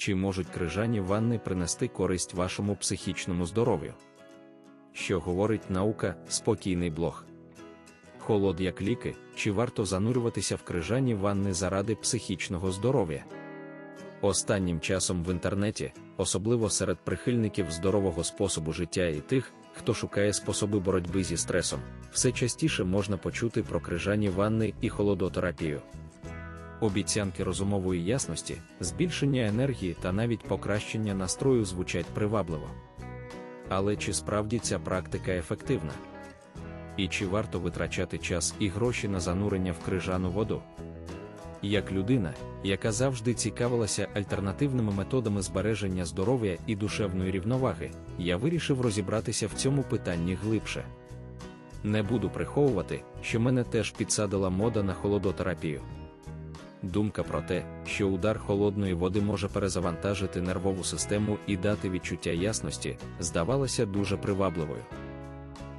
Чи можуть крижані ванни принести користь вашому психічному здоров'ю? Що говорить наука, спокійний блог. Холод як ліки, чи варто занурюватися в крижані ванни заради психічного здоров'я? Останнім часом в інтернеті, особливо серед прихильників здорового способу життя і тих, хто шукає способи боротьби зі стресом, все частіше можна почути про крижані ванни і холодотерапію. Обіцянки розумової ясності, збільшення енергії та навіть покращення настрою звучать привабливо. Але чи справді ця практика ефективна? І чи варто витрачати час і гроші на занурення в крижану воду? Як людина, яка завжди цікавилася альтернативними методами збереження здоров'я і душевної рівноваги, я вирішив розібратися в цьому питанні глибше. Не буду приховувати, що мене теж підсадила мода на холодотерапію. Думка про те, що удар холодної води може перезавантажити нервову систему і дати відчуття ясності, здавалася дуже привабливою.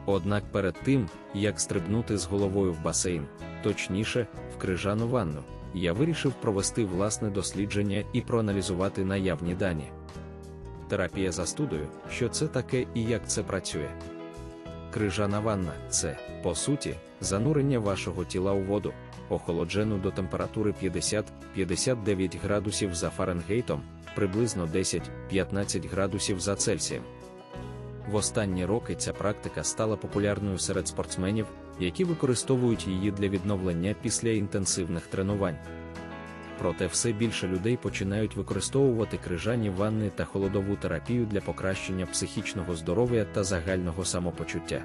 Однак перед тим, як стрибнути з головою в басейн, точніше, в крижану ванну, я вирішив провести власне дослідження і проаналізувати наявні дані. Терапія застудою, що це таке і як це працює. Крижана ванна це, по суті, занурення вашого тіла у воду, охолоджену до температури 50-59 градусів за Фаренгейтом, приблизно 10-15 градусів за Цельсієм. В останні роки ця практика стала популярною серед спортсменів, які використовують її для відновлення після інтенсивних тренувань. Проте все більше людей починають використовувати крижані ванни та холодову терапію для покращення психічного здоров'я та загального самопочуття.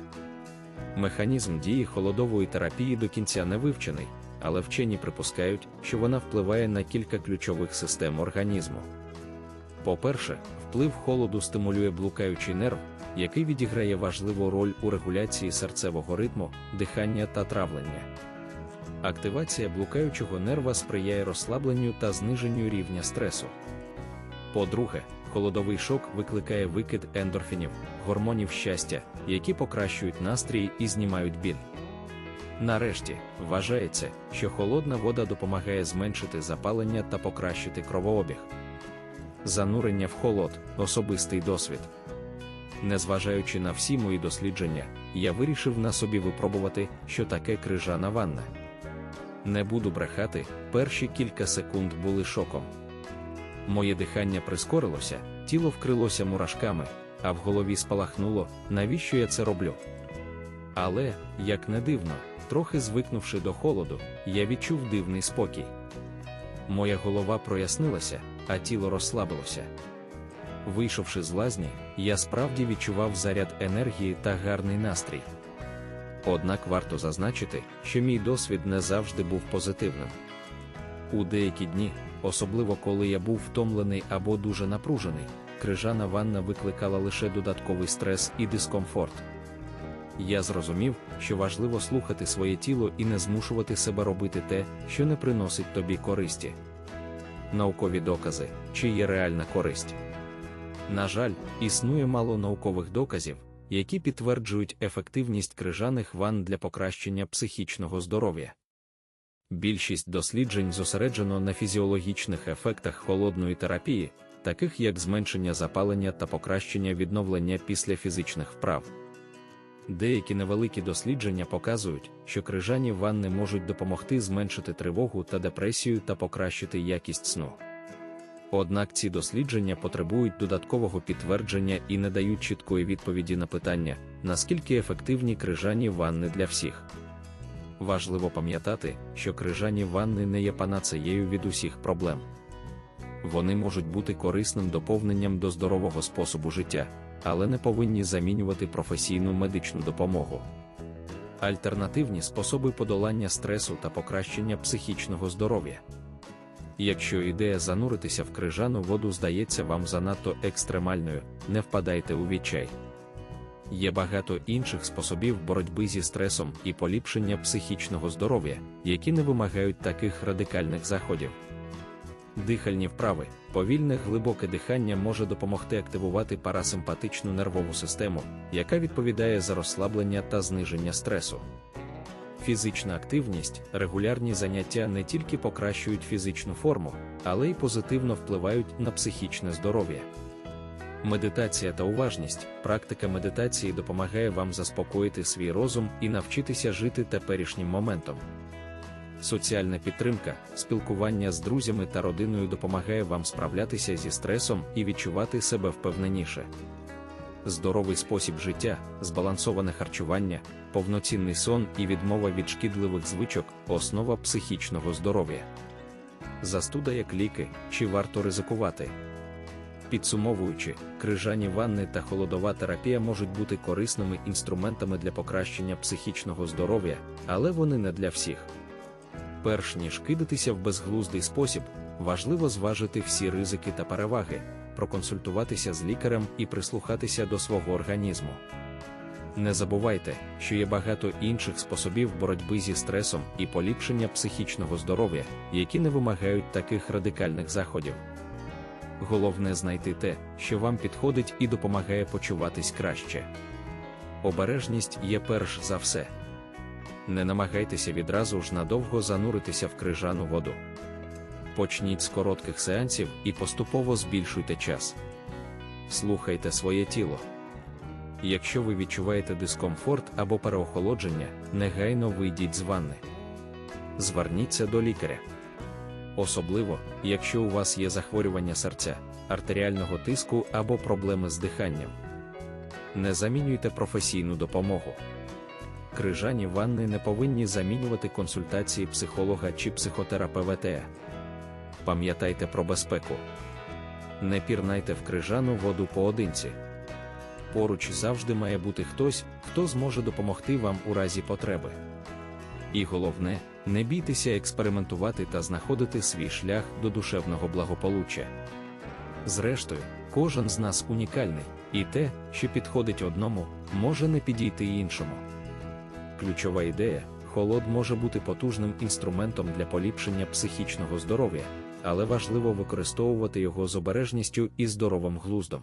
Механізм дії холодової терапії до кінця не вивчений, але вчені припускають, що вона впливає на кілька ключових систем організму. По-перше, вплив холоду стимулює блукаючий нерв, який відіграє важливу роль у регуляції серцевого ритму, дихання та травлення. Активація блукаючого нерва сприяє розслабленню та зниженню рівня стресу. По-друге, холодовий шок викликає викид ендорфінів, гормонів щастя, які покращують настрій і знімають біль. Нарешті, вважається, що холодна вода допомагає зменшити запалення та покращити кровообіг. Занурення в холод особистий досвід. Незважаючи на всі мої дослідження, я вирішив на собі випробувати, що таке крижана ванна. Не буду брехати, перші кілька секунд були шоком. Моє дихання прискорилося, тіло вкрилося мурашками, а в голові спалахнуло, навіщо я це роблю. Але, як не дивно, трохи звикнувши до холоду, я відчув дивний спокій. Моя голова прояснилася, а тіло розслабилося. Вийшовши з лазні, я справді відчував заряд енергії та гарний настрій. Однак варто зазначити, що мій досвід не завжди був позитивним. У деякі дні, особливо коли я був втомлений або дуже напружений, крижана ванна викликала лише додатковий стрес і дискомфорт. Я зрозумів, що важливо слухати своє тіло і не змушувати себе робити те, що не приносить тобі користі. Наукові докази, чи є реальна користь. На жаль, існує мало наукових доказів, які підтверджують ефективність крижаних ванн для покращення психічного здоров'я. Більшість досліджень зосереджено на фізіологічних ефектах холодної терапії, таких як зменшення запалення та покращення відновлення після фізичних вправ. Деякі невеликі дослідження показують, що крижані ванни можуть допомогти зменшити тривогу та депресію та покращити якість сну. Однак ці дослідження потребують додаткового підтвердження і не дають чіткої відповіді на питання, наскільки ефективні крижані ванни для всіх. Важливо пам'ятати, що крижані ванни не є панацеєю від усіх проблем. Вони можуть бути корисним доповненням до здорового способу життя, але не повинні замінювати професійну медичну допомогу. Альтернативні способи подолання стресу та покращення психічного здоров'я. Якщо ідея зануритися в крижану воду здається вам занадто екстремальною, не впадайте у відчай. Є багато інших способів боротьби зі стресом і поліпшення психічного здоров'я, які не вимагають таких радикальних заходів. Дихальні вправи, повільне глибоке дихання може допомогти активувати парасимпатичну нервову систему, яка відповідає за розслаблення та зниження стресу. Фізична активність, регулярні заняття не тільки покращують фізичну форму, але й позитивно впливають на психічне здоров'я. Медитація та уважність. Практика медитації допомагає вам заспокоїти свій розум і навчитися жити теперішнім моментом. Соціальна підтримка, спілкування з друзями та родиною допомагає вам справлятися зі стресом і відчувати себе впевненіше. Здоровий спосіб життя, збалансоване харчування, повноцінний сон і відмова від шкідливих звичок основа психічного здоров'я. Застуда як ліки, чи варто ризикувати. Підсумовуючи, крижані ванни та холодова терапія можуть бути корисними інструментами для покращення психічного здоров'я, але вони не для всіх. Перш ніж кидатися в безглуздий спосіб, важливо зважити всі ризики та переваги, проконсультуватися з лікарем і прислухатися до свого організму. Не забувайте, що є багато інших способів боротьби зі стресом і поліпшення психічного здоров'я, які не вимагають таких радикальних заходів. Головне знайти те, що вам підходить і допомагає почуватись краще. Обережність є перш за все. Не намагайтеся відразу ж надовго зануритися в крижану воду. Почніть з коротких сеансів і поступово збільшуйте час. Слухайте своє тіло. Якщо ви відчуваєте дискомфорт або переохолодження, негайно вийдіть з ванни. Зверніться до лікаря. Особливо, якщо у вас є захворювання серця, артеріального тиску або проблеми з диханням. Не замінюйте професійну допомогу. Крижані ванни не повинні замінювати консультації психолога чи психотерапевта. Пам'ятайте про безпеку. Не пірнайте в крижану воду поодинці. Поруч завжди має бути хтось, хто зможе допомогти вам у разі потреби. І головне, не бійтеся експериментувати та знаходити свій шлях до душевного благополуччя. Зрештою, кожен з нас унікальний, і те, що підходить одному, може не підійти іншому. Ключова ідея холод може бути потужним інструментом для поліпшення психічного здоров'я, але важливо використовувати його з обережністю і здоровим глуздом.